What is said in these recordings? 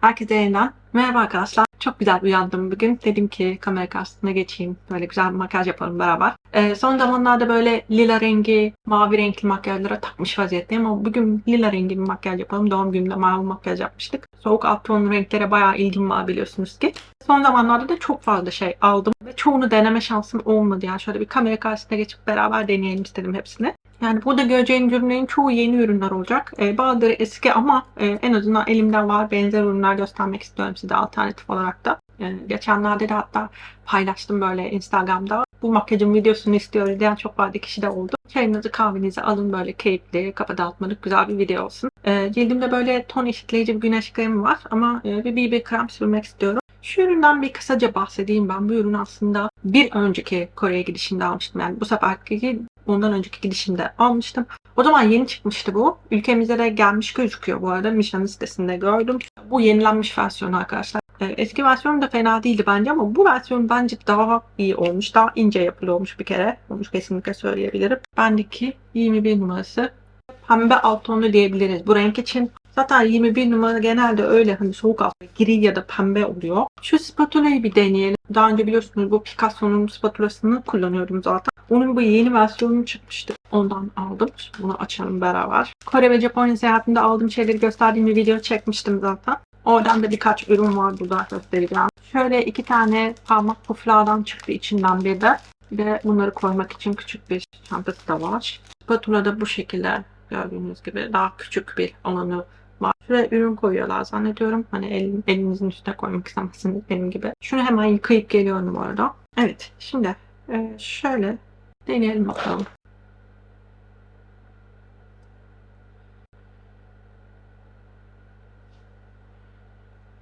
Herkese yeniden merhaba arkadaşlar. Çok güzel uyandım bugün. Dedim ki kamera karşısına geçeyim. Böyle güzel bir makyaj yapalım beraber. Ee, son zamanlarda böyle lila rengi, mavi renkli makyajlara takmış vaziyetteyim ama bugün lila rengi bir makyaj yapalım. Doğum günümde mavi makyaj yapmıştık. Soğuk alt ton renklere bayağı ilgim var biliyorsunuz ki. Son zamanlarda da çok fazla şey aldım ve çoğunu deneme şansım olmadı. Yani şöyle bir kamera karşısına geçip beraber deneyelim istedim hepsini. Yani burada göreceğiniz ürünlerin çoğu yeni ürünler olacak. Ee, bazıları eski ama e, en azından elimde var benzer ürünler göstermek istiyorum size alternatif olarak da. Yani geçenlerde de hatta paylaştım böyle Instagram'da. Bu makyajın videosunu istiyoruz diyen çok fazla kişi de oldu. Çayınızı kahvenizi alın böyle keyifli, kafa dağıtmalık güzel bir video olsun. Ee, cildimde böyle ton eşitleyici bir güneş kremi var ama e, bir BB krem sürmek istiyorum. Şu üründen bir kısaca bahsedeyim ben. Bu ürün aslında bir önceki Kore'ye gidişimde almıştım. Yani bu seferki ondan önceki gidişimde almıştım. O zaman yeni çıkmıştı bu. Ülkemize de gelmiş gözüküyor bu arada. Michelin sitesinde gördüm. Bu yenilenmiş versiyonu arkadaşlar. Ee, Eski versiyonu da fena değildi bence ama bu versiyon bence daha iyi olmuş. Daha ince yapılı olmuş bir kere. Onu kesinlikle söyleyebilirim. Bendeki 21 numarası pembe alt tonlu diyebiliriz bu renk için. Zaten 21 numara genelde öyle hani soğuk alt gri ya da pembe oluyor. Şu spatulayı bir deneyelim. Daha önce biliyorsunuz bu Picasso'nun spatulasını kullanıyorum zaten. Onun bu yeni versiyonu çıkmıştı. Ondan aldım. Bunu açalım beraber. Kore ve Japonya seyahatinde aldığım şeyleri gösterdiğim bir video çekmiştim zaten. Oradan da birkaç ürün var burada göstereceğim. Şöyle iki tane parmak puflardan çıktı içinden bir de. De bunları koymak için küçük bir çantası da var. Spatula da bu şekilde gördüğünüz gibi daha küçük bir alanı var. Şuraya ürün koyuyorlar zannediyorum. Hani el, elinizin üstüne koymak istemezsiniz benim gibi. Şunu hemen yıkayıp geliyorum bu arada. Evet şimdi e, şöyle deneyelim bakalım.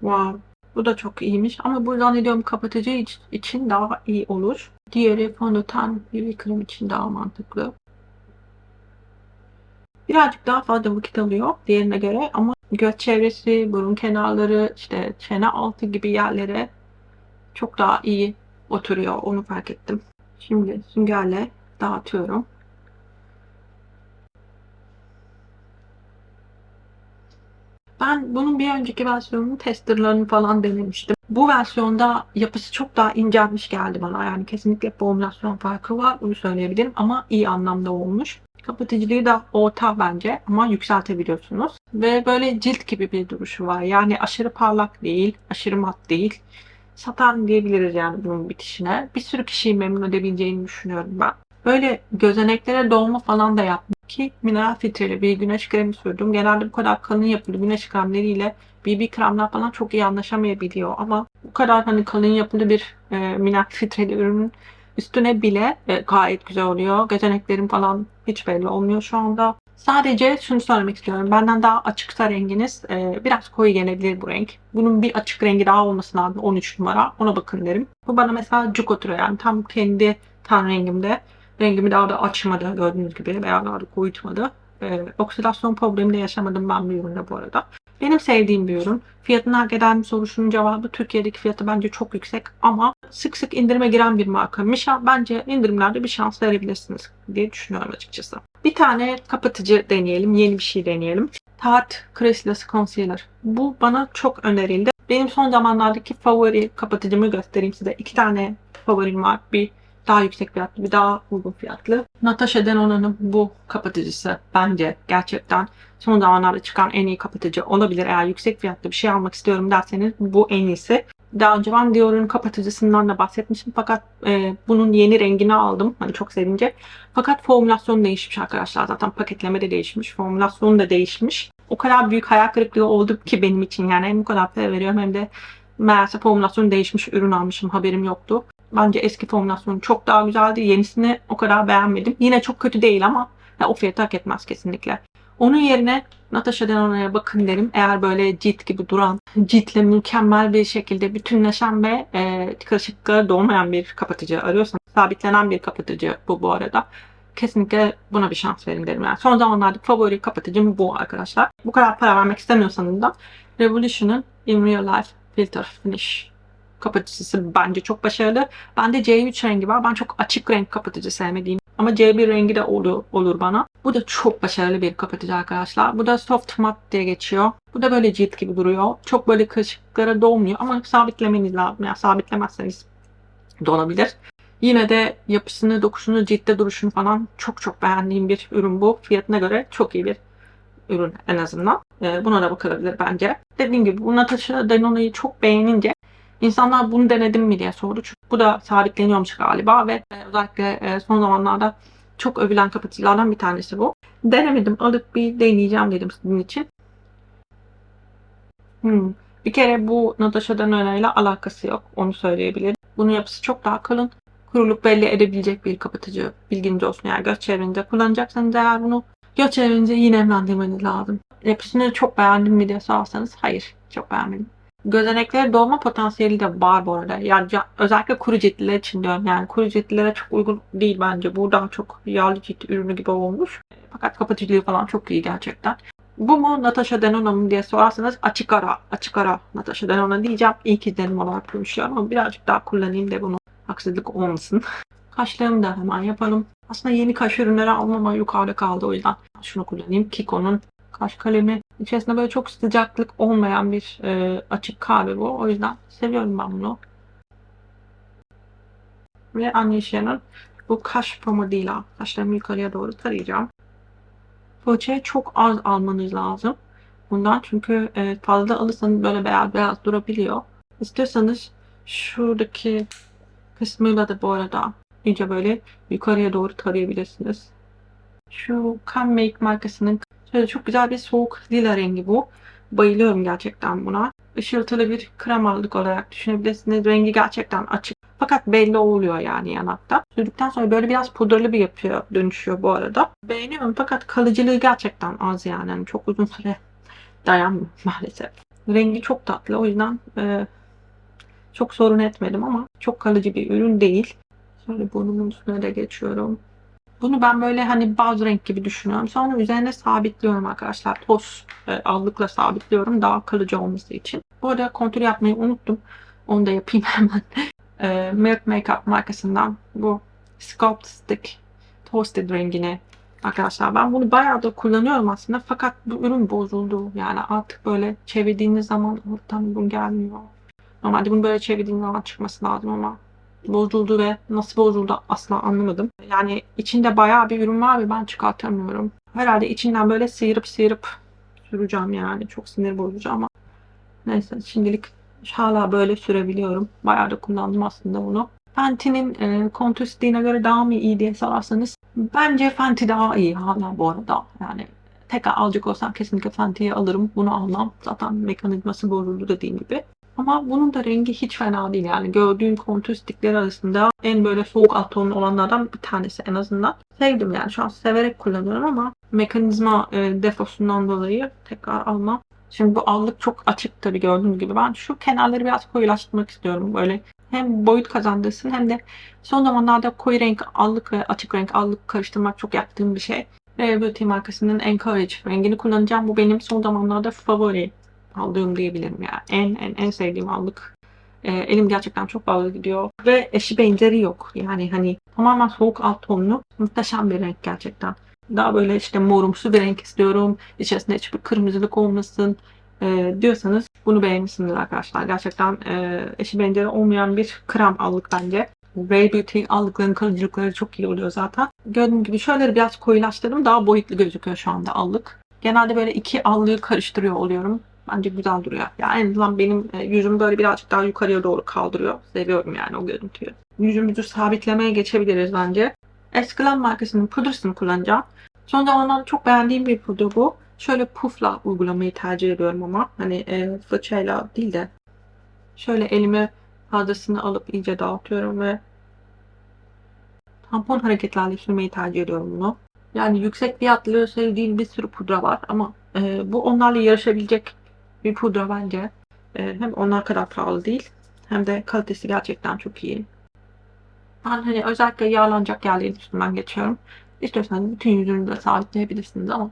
Wow. Bu da çok iyiymiş ama bu zannediyorum kapatıcı iç- için daha iyi olur. Diğeri fondöten bir krem için daha mantıklı. Birazcık daha fazla vakit alıyor diğerine göre ama göz çevresi, burun kenarları, işte çene altı gibi yerlere çok daha iyi oturuyor. Onu fark ettim. Şimdi süngerle dağıtıyorum. Ben bunun bir önceki versiyonunu testerlarını falan denemiştim. Bu versiyonda yapısı çok daha incelmiş geldi bana. Yani kesinlikle formülasyon farkı var. Bunu söyleyebilirim ama iyi anlamda olmuş. Kapatıcılığı da orta bence ama yükseltebiliyorsunuz. Ve böyle cilt gibi bir duruşu var. Yani aşırı parlak değil, aşırı mat değil. Satan diyebiliriz yani bunun bitişine. Bir sürü kişiyi memnun edebileceğini düşünüyorum ben. Böyle gözeneklere dolma falan da yaptım ki mineral filtreli bir güneş kremi sürdüm. Genelde bu kadar kalın yapılı güneş kremleriyle BB kremler falan çok iyi anlaşamayabiliyor ama bu kadar hani kalın yapılı bir e, mineral filtreli ürünün üstüne bile e, gayet güzel oluyor. Gözeneklerim falan hiç belli olmuyor şu anda. Sadece şunu söylemek istiyorum. Benden daha açıksa renginiz e, biraz koyu gelebilir bu renk. Bunun bir açık rengi daha olması lazım 13 numara. Ona bakın derim. Bu bana mesela cuk oturuyor yani tam kendi ten rengimde. Rengimi daha da açmadı gördüğünüz gibi veya daha da koyutmadı. Ee, oksidasyon problemi de yaşamadım ben bu üründe bu arada. Benim sevdiğim bir ürün. Fiyatını hak eden bir soruşunun cevabı Türkiye'deki fiyatı bence çok yüksek ama sık sık indirime giren bir marka. Mişa bence indirimlerde bir şans verebilirsiniz diye düşünüyorum açıkçası. Bir tane kapatıcı deneyelim. Yeni bir şey deneyelim. Tarte Chrysalis Concealer. Bu bana çok önerildi. Benim son zamanlardaki favori kapatıcımı göstereyim size. İki tane favorim var. Bir daha yüksek fiyatlı, bir daha uygun fiyatlı. Natasha Denona'nın bu kapatıcısı bence gerçekten son zamanlarda çıkan en iyi kapatıcı olabilir. Eğer yüksek fiyatlı bir şey almak istiyorum derseniz bu en iyisi. Daha önce ben Dior'un kapatıcısından da bahsetmiştim fakat e, bunun yeni rengini aldım. Hani çok sevince. Fakat formülasyon değişmiş arkadaşlar. Zaten paketleme de değişmiş. Formülasyon da değişmiş. O kadar büyük hayal kırıklığı oldu ki benim için. Yani hem bu kadar para veriyorum hem de meğerse formülasyon değişmiş ürün almışım. Haberim yoktu. Bence eski formülasyonu çok daha güzeldi. Yenisini o kadar beğenmedim. Yine çok kötü değil ama ya, o fiyatı hak etmez kesinlikle. Onun yerine Natasha Denona'ya bakın derim. Eğer böyle cilt gibi duran, ciltle mükemmel bir şekilde bütünleşen ve e, kırışıklıkları doğmayan bir kapatıcı arıyorsanız, sabitlenen bir kapatıcı bu bu arada. Kesinlikle buna bir şans verin derim. Yani son zamanlarda favori kapatıcım bu arkadaşlar. Bu kadar para vermek istemiyorsanız da Revolution'ın In Real Life Filter Finish kapatıcısı bence çok başarılı. Bende C3 rengi var. Ben çok açık renk kapatıcı sevmediğim Ama C1 rengi de olur, olur bana. Bu da çok başarılı bir kapatıcı arkadaşlar. Bu da soft matte diye geçiyor. Bu da böyle cilt gibi duruyor. Çok böyle kırışıklara dolmuyor ama sabitlemeniz lazım. Yani sabitlemezseniz dolabilir. Yine de yapısını, dokusunu, ciltte duruşunu falan çok çok beğendiğim bir ürün bu. Fiyatına göre çok iyi bir ürün en azından. Ee, buna da bakılabilir bence. Dediğim gibi bu Natasha Denona'yı çok beğenince insanlar bunu denedim mi diye sordu. Çünkü bu da sabitleniyormuş galiba ve e, özellikle e, son zamanlarda çok övülen kapatıcılardan bir tanesi bu. Denemedim. Alıp bir deneyeceğim dedim sizin için. Hmm. Bir kere bu Natasha Denona alakası yok. Onu söyleyebilirim. Bunun yapısı çok daha kalın. Kuruluk belli edebilecek bir kapatıcı. Bilginiz olsun. Yani göz çevrenizde kullanacaksanız eğer bunu göz çevrenizi iyi nemlendirmeniz lazım. Yapısını çok beğendim mi diye sorarsanız hayır. Çok beğenmedim. Gözenekleri dolma potansiyeli de var bu arada. Yani özellikle kuru ciltliler için diyorum. Yani kuru ciltlilere çok uygun değil bence. Bu daha çok yağlı cilt ürünü gibi olmuş. Fakat kapatıcılığı falan çok iyi gerçekten. Bu mu Natasha Denona mı diye sorarsanız açık ara, açık ara Natasha Denona diyeceğim. İlk izlenim olarak konuşuyorum ama birazcık daha kullanayım da bunu haksızlık olmasın. Kaşlarımı da hemen yapalım. Aslında yeni kaş ürünleri almama yukarıda kaldı o yüzden şunu kullanayım. Kiko'nun kaş kalemi. İçerisinde böyle çok sıcaklık olmayan bir e, açık kahve bu. O yüzden seviyorum ben bunu. Ve Annecia'nın bu kaş pomodıyla kaşlarımı yukarıya doğru tarayacağım. Fırçayı çok az almanız lazım. Bundan çünkü e, fazla alırsanız böyle beyaz beyaz durabiliyor. İstiyorsanız şuradaki kısmıyla da bu arada iyice böyle yukarıya doğru tarayabilirsiniz. Şu Can Make markasının şöyle çok güzel bir soğuk lila rengi bu. Bayılıyorum gerçekten buna. Işıltılı bir kremalık olarak düşünebilirsiniz. Rengi gerçekten açık. Fakat belli oluyor yani yanakta. Sürdükten sonra böyle biraz pudralı bir yapıya dönüşüyor bu arada. Beğeniyorum fakat kalıcılığı gerçekten az yani. yani çok uzun süre dayanmıyor maalesef. Rengi çok tatlı o yüzden e, çok sorun etmedim ama çok kalıcı bir ürün değil. Şöyle burnumun üstüne de geçiyorum. Bunu ben böyle hani baz renk gibi düşünüyorum. Sonra üzerine sabitliyorum arkadaşlar. Toz e, allıkla sabitliyorum daha kalıcı olması için. Bu arada kontür yapmayı unuttum. Onu da yapayım hemen. e, Milk Makeup markasından bu Sculpt Stick Toasted rengini arkadaşlar. Ben bunu bayağı da kullanıyorum aslında. Fakat bu ürün bozuldu. Yani artık böyle çevirdiğiniz zaman ortadan ürün gelmiyor. Normalde bunu böyle çevirdiğiniz zaman çıkması lazım ama bozuldu ve nasıl bozuldu asla anlamadım. Yani içinde bayağı bir ürün var ve ben çıkartamıyorum. Herhalde içinden böyle sıyırıp sıyırıp süreceğim yani. Çok sinir bozucu ama neyse şimdilik hala böyle sürebiliyorum. Bayağı da kullandım aslında bunu. Fenty'nin e, kontür stiğine göre daha mı iyi diye sorarsanız bence Fenty daha iyi hala bu arada. Yani tekrar alacak olsam kesinlikle Fenty'yi alırım. Bunu almam. Zaten mekanizması bozuldu dediğim gibi. Ama bunun da rengi hiç fena değil yani. Gördüğüm kontür stikleri arasında en böyle soğuk alt olanlardan bir tanesi en azından. Sevdim yani şu an severek kullanıyorum ama mekanizma e, defosundan dolayı tekrar almam. Şimdi bu allık çok açık tabii gördüğünüz gibi. Ben şu kenarları biraz koyulaştırmak istiyorum. Böyle hem boyut kazandırsın hem de son zamanlarda koyu renk allık ve açık renk allık karıştırmak çok yaptığım bir şey. Ve Beauty markasının Encourage rengini kullanacağım. Bu benim son zamanlarda favori aldığım diyebilirim ya. En en en sevdiğim allık. E, elim gerçekten çok bağlı gidiyor ve eşi benzeri yok. Yani hani tamamen soğuk alt tonlu muhteşem bir renk gerçekten. Daha böyle işte morumsu bir renk istiyorum. İçerisinde hiçbir kırmızılık olmasın e, diyorsanız bunu beğenmişsinizdir arkadaşlar. Gerçekten e, eşi benzeri olmayan bir krem allık bence. Ray Beauty allıkların kalıcılıkları çok iyi oluyor zaten. Gördüğüm gibi şöyle biraz koyulaştırdım. Daha boyutlu gözüküyor şu anda allık. Genelde böyle iki allığı karıştırıyor oluyorum. Bence güzel duruyor. Yani en azından benim e, yüzüm böyle birazcık daha yukarıya doğru kaldırıyor. Seviyorum yani o görüntüyü. Yüzümüzü sabitlemeye geçebiliriz bence. Escalade markasının pudrasını kullanacağım. Son zamanlarda çok beğendiğim bir pudra bu. Şöyle pufla uygulamayı tercih ediyorum ama. Hani e, fırçayla değil de. Şöyle elime fazlasını alıp iyice dağıtıyorum ve tampon hareketlerle sürmeyi tercih ediyorum bunu. Yani yüksek fiyatlı sevdiğim bir sürü pudra var ama e, bu onlarla yarışabilecek bir pudra bence. E, hem onlar kadar pahalı değil hem de kalitesi gerçekten çok iyi. Ben hani özellikle yağlanacak yerlerin üstünden geçiyorum. İstiyorsanız bütün yüzünüzü de sabitleyebilirsiniz ama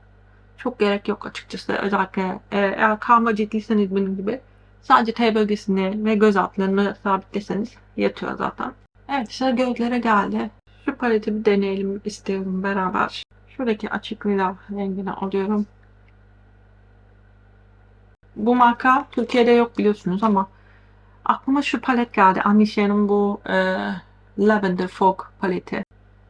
çok gerek yok açıkçası. Özellikle e, eğer karma ciltliyseniz benim gibi sadece T bölgesini ve göz altlarını sabitleseniz yatıyor zaten. Evet sıra gözlere geldi. Şu paleti bir deneyelim istiyorum beraber. Şuradaki açık lila rengini alıyorum. Bu marka Türkiye'de yok biliyorsunuz ama aklıma şu palet geldi. Annishia'nın bu e, Lavender Fog paleti.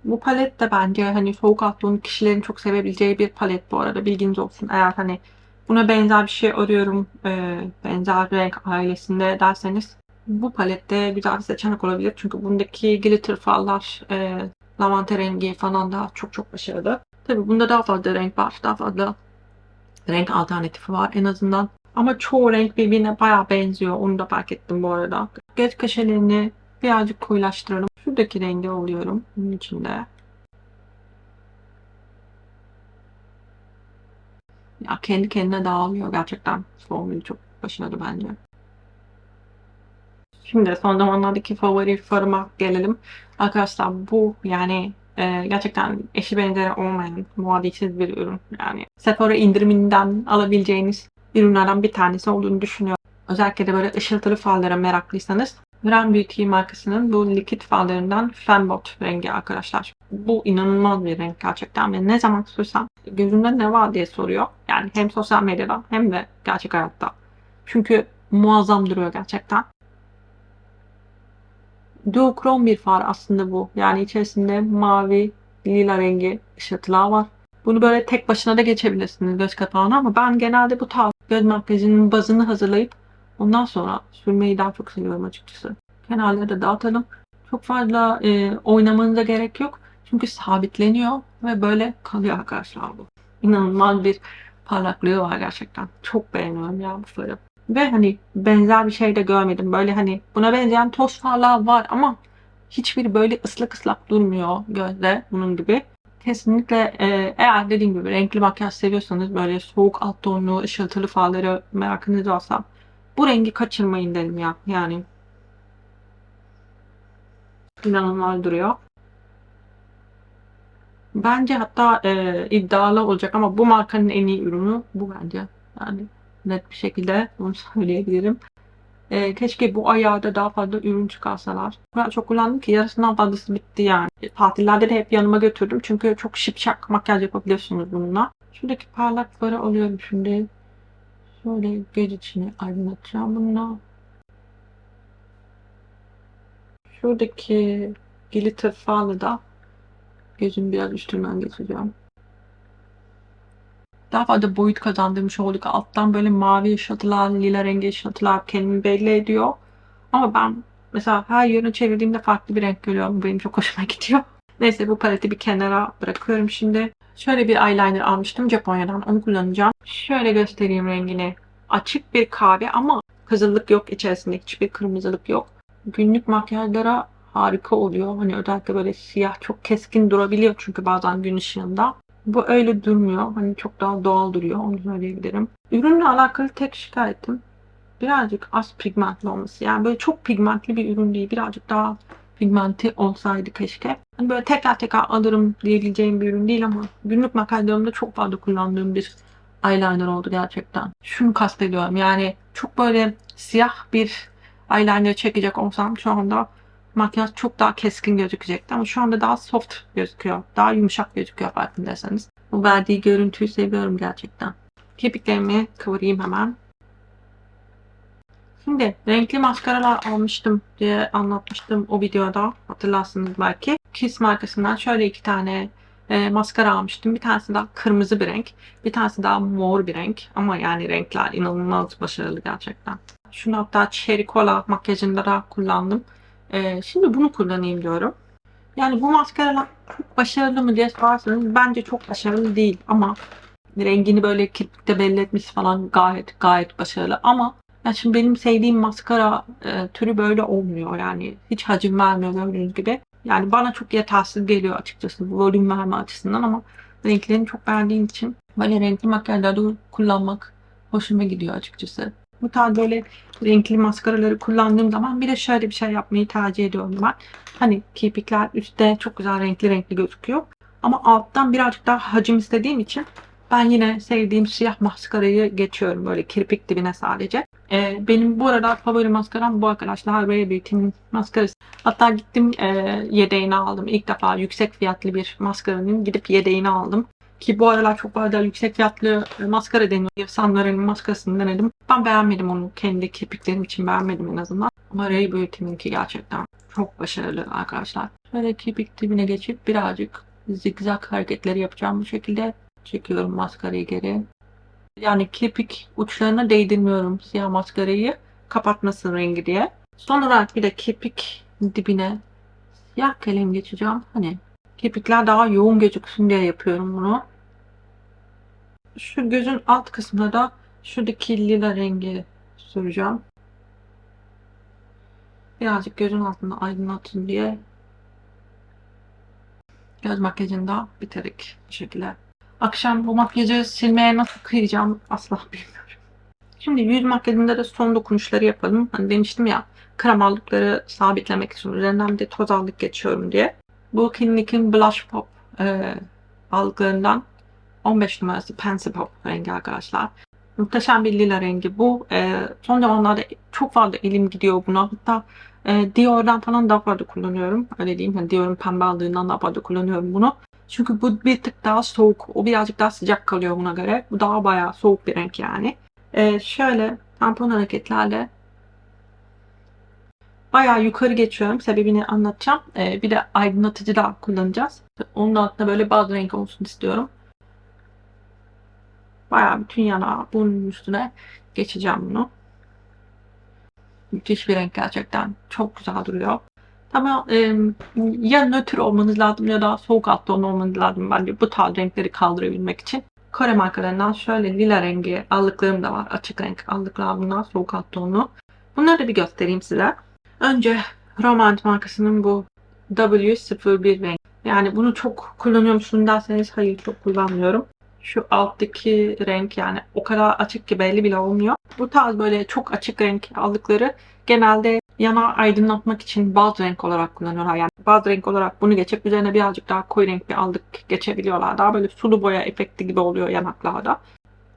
Bu palet de bence hani soğuk altılı kişilerin çok sevebileceği bir palet bu arada. Bilginiz olsun. Eğer hani buna benzer bir şey arıyorum, e, benzer renk ailesinde derseniz bu palette güzel bir seçenek olabilir. Çünkü bundaki glitter fallar, e, lavanta rengi falan da çok çok başarılı. Tabi bunda daha fazla renk var. Daha fazla renk alternatifi var en azından. Ama çoğu renk birbirine bayağı benziyor. Onu da fark ettim bu arada. Göz kaşelerini birazcık koyulaştıralım. Şuradaki rengi alıyorum bunun içinde. Ya kendi kendine dağılıyor gerçekten. Formülü çok başarılı bence. Şimdi son zamanlardaki favori farıma gelelim. Arkadaşlar bu yani e, gerçekten eşi benzeri olmayan muadilsiz bir ürün. Yani Sephora indiriminden alabileceğiniz ürünlerden bir tanesi olduğunu düşünüyorum. Özellikle de böyle ışıltılı fallara meraklıysanız Grand Beauty markasının bu likit fallarından Fembot rengi arkadaşlar. Bu inanılmaz bir renk gerçekten ve ne zaman sürsem gözümde ne var diye soruyor. Yani hem sosyal medyada hem de gerçek hayatta. Çünkü muazzam duruyor gerçekten. Duochrome bir far aslında bu. Yani içerisinde mavi, lila rengi ışıltılar var. Bunu böyle tek başına da geçebilirsiniz göz kapağına ama ben genelde bu tarz göz makyajının bazını hazırlayıp ondan sonra sürmeyi daha çok seviyorum açıkçası. Kenarları da dağıtalım. Çok fazla e, oynamanıza gerek yok. Çünkü sabitleniyor ve böyle kalıyor arkadaşlar bu. İnanılmaz bir parlaklığı var gerçekten. Çok beğeniyorum ya bu farı. Ve hani benzer bir şey de görmedim. Böyle hani buna benzeyen toz farlar var ama hiçbir böyle ıslak ıslak durmuyor gözde bunun gibi. Kesinlikle e, eğer dediğim gibi renkli makyaj seviyorsanız böyle soğuk alt tonlu ışıltılı farları merakınız varsa bu rengi kaçırmayın derim ya. Yani inanılmaz duruyor. Bence hatta e, iddialı olacak ama bu markanın en iyi ürünü bu bence. Yani net bir şekilde bunu söyleyebilirim. E, keşke bu ayarda daha fazla ürün çıkarsalar. Ben çok kullandım ki yarısından fazlası bitti yani. Tatillerde de hep yanıma götürdüm. Çünkü çok şipşak makyaj yapabiliyorsunuz bununla. Şuradaki parlakları alıyorum şimdi. Şöyle göz içini aydınlatacağım bununla. Şuradaki glitter falı da gözüm biraz üstünden geçeceğim. Daha fazla boyut kazandırmış olduk. Alttan böyle mavi ışıltılar, lila rengi ışıltılar kendimi belli ediyor. Ama ben mesela her yönü çevirdiğimde farklı bir renk görüyorum. Benim çok hoşuma gidiyor. Neyse bu paleti bir kenara bırakıyorum şimdi. Şöyle bir eyeliner almıştım Japonya'dan. Onu kullanacağım. Şöyle göstereyim rengini. Açık bir kahve ama kızıllık yok içerisinde. Hiçbir kırmızılık yok. Günlük makyajlara harika oluyor. Hani özellikle böyle siyah çok keskin durabiliyor çünkü bazen gün ışığında. Bu öyle durmuyor. Hani çok daha doğal duruyor. Onu söyleyebilirim. Ürünle alakalı tek şikayetim birazcık az pigmentli olması. Yani böyle çok pigmentli bir ürün değil. Birazcık daha pigmenti olsaydı keşke. Hani böyle tekrar tekrar alırım diyebileceğim bir ürün değil ama günlük makyajlarımda çok fazla kullandığım bir eyeliner oldu gerçekten. Şunu kastediyorum. Yani çok böyle siyah bir eyeliner çekecek olsam şu anda makyaj çok daha keskin gözükecekti ama şu anda daha soft gözüküyor. Daha yumuşak gözüküyor farkındaysanız. Bu verdiği görüntüyü seviyorum gerçekten. Kirpiklerimi kıvırayım hemen. Şimdi renkli maskaralar almıştım diye anlatmıştım o videoda. Hatırlarsınız belki. Kiss markasından şöyle iki tane e, maskara almıştım. Bir tanesi daha kırmızı bir renk. Bir tanesi daha mor bir renk. Ama yani renkler inanılmaz başarılı gerçekten. Şunu hatta Cherry Cola makyajında da kullandım. Ee, şimdi bunu kullanayım diyorum. Yani bu maskaralar çok başarılı mı diye sorarsanız bence çok başarılı değil ama rengini böyle kirpikte belli etmesi falan gayet gayet başarılı ama ya şimdi benim sevdiğim maskara e, türü böyle olmuyor yani hiç hacim vermiyor gördüğünüz gibi. Yani bana çok yetersiz geliyor açıkçası bu volüm verme açısından ama renklerini çok beğendiğim için böyle renkli makyajlarda kullanmak hoşuma gidiyor açıkçası. Bu tarz böyle renkli maskaraları kullandığım zaman bir de şöyle bir şey yapmayı tercih ediyorum ben. Hani kirpikler üstte çok güzel renkli renkli gözüküyor. Ama alttan birazcık daha hacim istediğim için Ben yine sevdiğim siyah maskarayı geçiyorum böyle kirpik dibine sadece. Ee, benim bu arada favori maskaram bu arkadaşlar Ray Beauty'nin maskarası. Hatta gittim e, yedeğini aldım. İlk defa yüksek fiyatlı bir maskaranın gidip yedeğini aldım. Ki bu aralar çok fazla yüksek fiyatlı e, maskara deniyor. Efsanelerin maskarasını denedim. Ben beğenmedim onu. Kendi kirpiklerim için beğenmedim en azından. Ama Ray Beauty'ninki gerçekten çok başarılı arkadaşlar. Şöyle kirpik dibine geçip birazcık zigzag hareketleri yapacağım bu şekilde. Çekiyorum maskarayı geri. Yani kirpik uçlarına değdirmiyorum siyah maskarayı kapatmasın rengi diye. Son bir de kirpik dibine siyah kalem geçeceğim. Hani kirpikler daha yoğun gözüksün diye yapıyorum bunu. Şu gözün alt kısmına da şuradaki lila rengi süreceğim. Birazcık gözün altını aydınlatın diye göz makyajını da bitirdik bu şekilde. Akşam bu makyajı silmeye nasıl kıyacağım asla bilmiyorum. Şimdi yüz makyajında da son dokunuşları yapalım. Hani demiştim ya kremalıkları sabitlemek için üzerinden bir de toz aldık geçiyorum diye. Bu Clinic'in Blush Pop e, aldıklarından 15 numarası Pansy Pop rengi arkadaşlar. Muhteşem bir lila rengi bu. E, son zamanlarda çok fazla elim gidiyor buna. Hatta e, Dior'dan falan daha fazla kullanıyorum. Öyle diyeyim. Yani Dior'un pembe aldığından daha fazla kullanıyorum bunu. Çünkü bu bir tık daha soğuk. O birazcık daha sıcak kalıyor buna göre. Bu daha bayağı soğuk bir renk yani. E, şöyle tampon hareketlerle bayağı yukarı geçiyorum. Sebebini anlatacağım. E, bir de aydınlatıcı da kullanacağız. Onun altında böyle baz renk olsun istiyorum. Bayağı bütün yana bunun üstüne geçeceğim bunu. Müthiş bir renk gerçekten. Çok güzel duruyor. Ama e, ya nötr olmanız lazım ya da soğuk alt olmanız lazım bence bu tarz renkleri kaldırabilmek için. Kore markalarından şöyle lila rengi allıklarım da var. Açık renk allıklar bunlar soğuk alt tonlu. Bunları da bir göstereyim size. Önce Romant markasının bu W01 renk. Yani bunu çok kullanıyor musun derseniz hayır çok kullanmıyorum. Şu alttaki renk yani o kadar açık ki belli bile olmuyor. Bu tarz böyle çok açık renk aldıkları genelde yana aydınlatmak için baz renk olarak kullanıyorlar. Yani baz renk olarak bunu geçip üzerine birazcık daha koyu renk bir aldık geçebiliyorlar. Daha böyle sulu boya efekti gibi oluyor yanaklarda.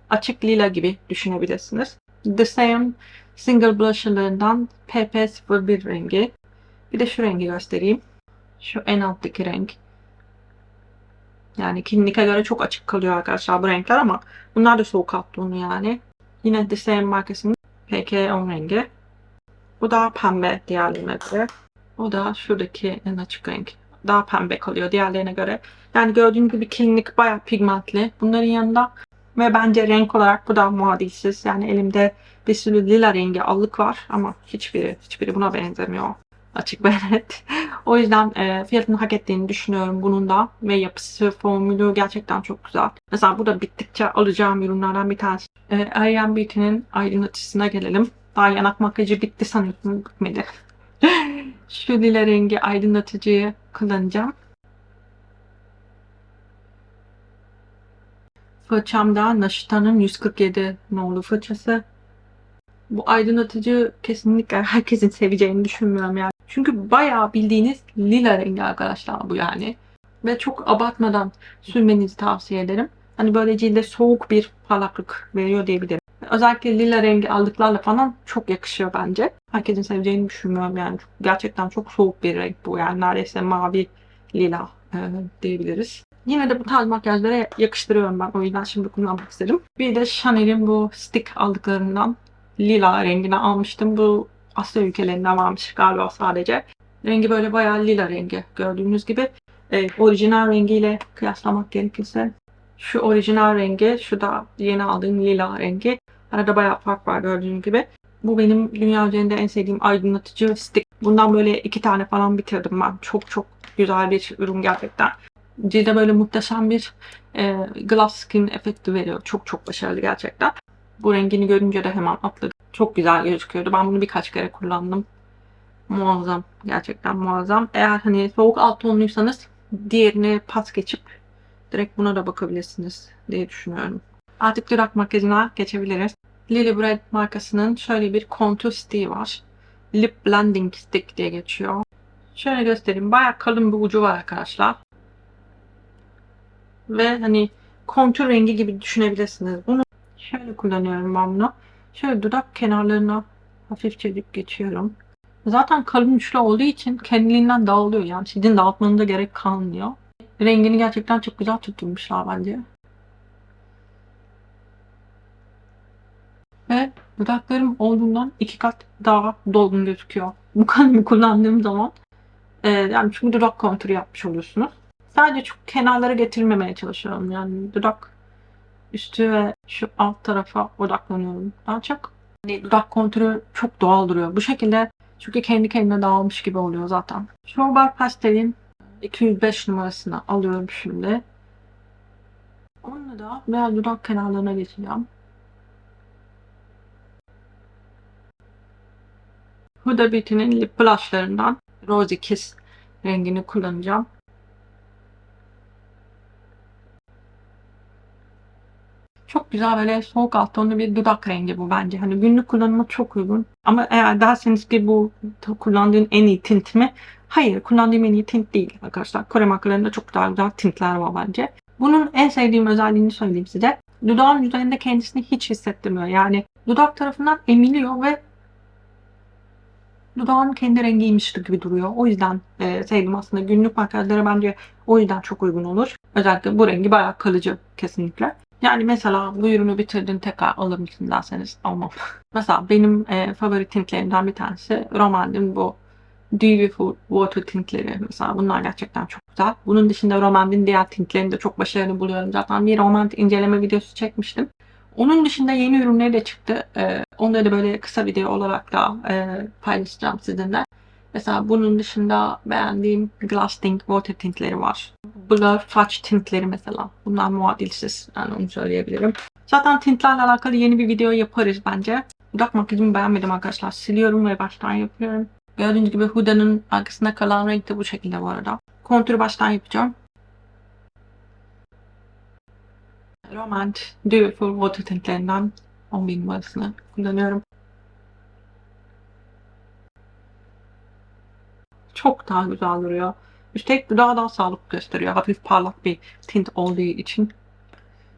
Açık lila gibi düşünebilirsiniz. The Same Single Blusher'larından PP01 rengi. Bir de şu rengi göstereyim. Şu en alttaki renk. Yani klinika göre çok açık kalıyor arkadaşlar bu renkler ama bunlar da soğuk alt yani. Yine The Same markasının PK10 rengi. Bu daha pembe diğerlerine göre. O da şuradaki en açık renk. Daha pembe kalıyor diğerlerine göre. Yani gördüğünüz gibi klinik bayağı pigmentli. Bunların yanında ve bence renk olarak bu da muadilsiz. Yani elimde bir sürü lila rengi allık var ama hiçbiri hiçbiri buna benzemiyor. Açık ve net. o yüzden e, fiyatını hak ettiğini düşünüyorum bunun da. Ve yapısı, formülü gerçekten çok güzel. Mesela bu da bittikçe alacağım ürünlerden bir tanesi. E, Ariane Beauty'nin aydınlatıcısına gelelim. Daha yanak makyajı bitti sanıyorsun bitmedi. Şu lila rengi aydınlatıcıyı kullanacağım. Fırçamda Naşita'nın 147 nolu fırçası. Bu aydınlatıcı kesinlikle herkesin seveceğini düşünmüyorum yani. Çünkü bayağı bildiğiniz lila rengi arkadaşlar bu yani. Ve çok abartmadan sürmenizi tavsiye ederim. Hani böyle cilde soğuk bir parlaklık veriyor diyebilirim. Özellikle lila rengi aldıklarla falan çok yakışıyor bence. Herkesin seveceğini düşünmüyorum yani. Gerçekten çok soğuk bir renk bu yani. Neredeyse mavi lila e, diyebiliriz. Yine de bu tarz makyajlara yakıştırıyorum ben. O yüzden şimdi kullanmak istedim. Bir de Chanel'in bu stick aldıklarından lila rengini almıştım. Bu Asya ülkelerinden varmış galiba sadece. Rengi böyle bayağı lila rengi gördüğünüz gibi. E, orijinal rengiyle kıyaslamak gerekirse şu orijinal rengi, şu da yeni aldığım lila rengi. Arada bayağı fark var gördüğünüz gibi. Bu benim dünya üzerinde en sevdiğim aydınlatıcı stick. Bundan böyle iki tane falan bitirdim ben. Çok çok güzel bir ürün gerçekten. Cilde böyle muhteşem bir e, glass skin efekti veriyor. Çok çok başarılı gerçekten. Bu rengini görünce de hemen atladım. Çok güzel gözüküyordu. Ben bunu birkaç kere kullandım. Muazzam. Gerçekten muazzam. Eğer hani soğuk alt tonluysanız diğerini pas geçip direkt buna da bakabilirsiniz diye düşünüyorum. Artık dudak makyajına geçebiliriz. Lily Bread markasının şöyle bir contour stick'i var. Lip Blending Stick diye geçiyor. Şöyle göstereyim. Bayağı kalın bir ucu var arkadaşlar. Ve hani kontür rengi gibi düşünebilirsiniz. Bunu şöyle kullanıyorum ben bunu. Şöyle dudak kenarlarına hafifçe geçiyorum. Zaten kalın uçlu olduğu için kendiliğinden dağılıyor. Yani sizin dağıtmanıza gerek kalmıyor. Rengini gerçekten çok güzel tutturmuşlar bence. Ve dudaklarım olduğundan iki kat daha dolgun gözüküyor. Bu kalemi kullandığım zaman e, yani çünkü dudak kontürü yapmış oluyorsunuz. Sadece çok kenarlara getirmemeye çalışıyorum. Yani dudak üstü ve şu alt tarafa odaklanıyorum. Daha çok hani dudak kontürü çok doğal duruyor. Bu şekilde çünkü kendi kendine dağılmış gibi oluyor zaten. Şobar pastelin 205 numarasını alıyorum şimdi. Onunla da biraz dudak kenarlarına geçeceğim. Huda Beauty'nin lip blushlarından Rosy Kiss rengini kullanacağım. Güzel böyle soğuk alt tonlu bir dudak rengi bu bence. Hani günlük kullanıma çok uygun. Ama eğer derseniz ki bu kullandığın en iyi tint mi? Hayır, kullandığım en iyi tint değil arkadaşlar. Kore markalarında çok daha güzel tintler var bence. Bunun en sevdiğim özelliğini söyleyeyim size. Dudağın üzerinde kendisini hiç hissettirmiyor. Yani dudak tarafından emiliyor ve dudağın kendi rengiymiş gibi duruyor. O yüzden e, sevdim aslında. Günlük makyajlara bence o yüzden çok uygun olur. Özellikle bu rengi bayağı kalıcı kesinlikle. Yani mesela bu ürünü bitirdin tekrar alır mısın derseniz almam. mesela benim e, favori tintlerimden bir tanesi Romand'in bu Beautiful Water tintleri. Mesela bunlar gerçekten çok güzel. Bunun dışında Romand'in diğer tintlerini de çok başarılı buluyorum. Zaten bir Romand inceleme videosu çekmiştim. Onun dışında yeni ürünleri de çıktı. Ee, onları da böyle kısa video olarak da e, paylaşacağım sizinle. Mesela bunun dışında beğendiğim Glass Tint Water tintleri var. Blur Fudge tintleri mesela. Bunlar muadilsiz. Yani onu söyleyebilirim. Zaten tintlerle alakalı yeni bir video yaparız bence. Dudak makyajımı beğenmedim arkadaşlar. Siliyorum ve baştan yapıyorum. Gördüğünüz gibi Huda'nın arkasında kalan renk de bu şekilde bu arada. Kontürü baştan yapacağım. Romand Beautiful Water tintlerinden 11 numarasını kullanıyorum. Çok daha güzel duruyor. Üstelik daha daha sağlıklı gösteriyor. Hafif parlak bir tint olduğu için.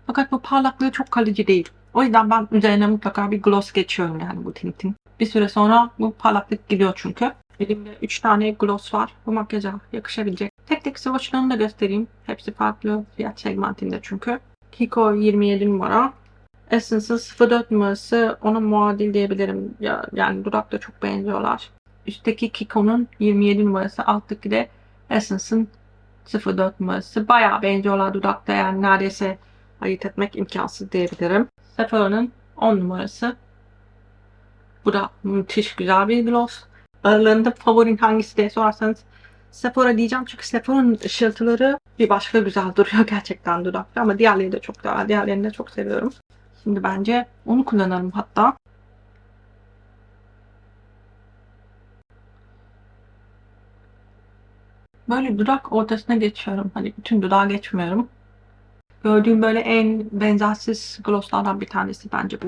Fakat bu parlaklığı çok kalıcı değil. O yüzden ben üzerine mutlaka bir gloss geçiyorum yani bu tintin. Bir süre sonra bu parlaklık gidiyor çünkü. Elimde 3 tane gloss var. Bu makyaja yakışabilecek. Tek tek swatchlarını da göstereyim. Hepsi farklı fiyat segmentinde çünkü. Kiko 27 numara. Essence'ın 04 numarası ona muadil diyebilirim. Ya, yani dudakta çok benziyorlar. Üstteki Kiko'nun 27 numarası. Alttaki de Essence'ın 04 numarası. Bayağı benziyorlar dudakta yani neredeyse ayırt etmek imkansız diyebilirim. Sephora'nın 10 numarası. Bu da müthiş güzel bir gloss. Aralarında favorin hangisi diye sorarsanız Sephora diyeceğim çünkü Sephora'nın ışıltıları bir başka güzel duruyor gerçekten dudakta ama diğerleri de çok güzel. Diğerlerini de çok seviyorum. Şimdi bence onu kullanalım hatta. Böyle dudak ortasına geçiyorum. Hani bütün dudağa geçmiyorum. Gördüğüm böyle en benzersiz glosslardan bir tanesi bence bu.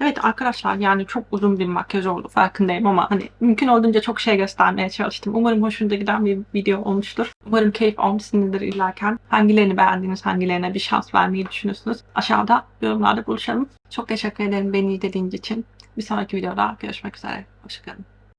Evet arkadaşlar yani çok uzun bir makyaj oldu farkındayım ama hani mümkün olduğunca çok şey göstermeye çalıştım. Umarım hoşunuza giden bir video olmuştur. Umarım keyif almışsınızdır izlerken. Hangilerini beğendiniz, hangilerine bir şans vermeyi düşünüyorsunuz? Aşağıda yorumlarda buluşalım. Çok teşekkür ederim beni izlediğiniz için. Bir sonraki videoda görüşmek üzere. Hoşçakalın.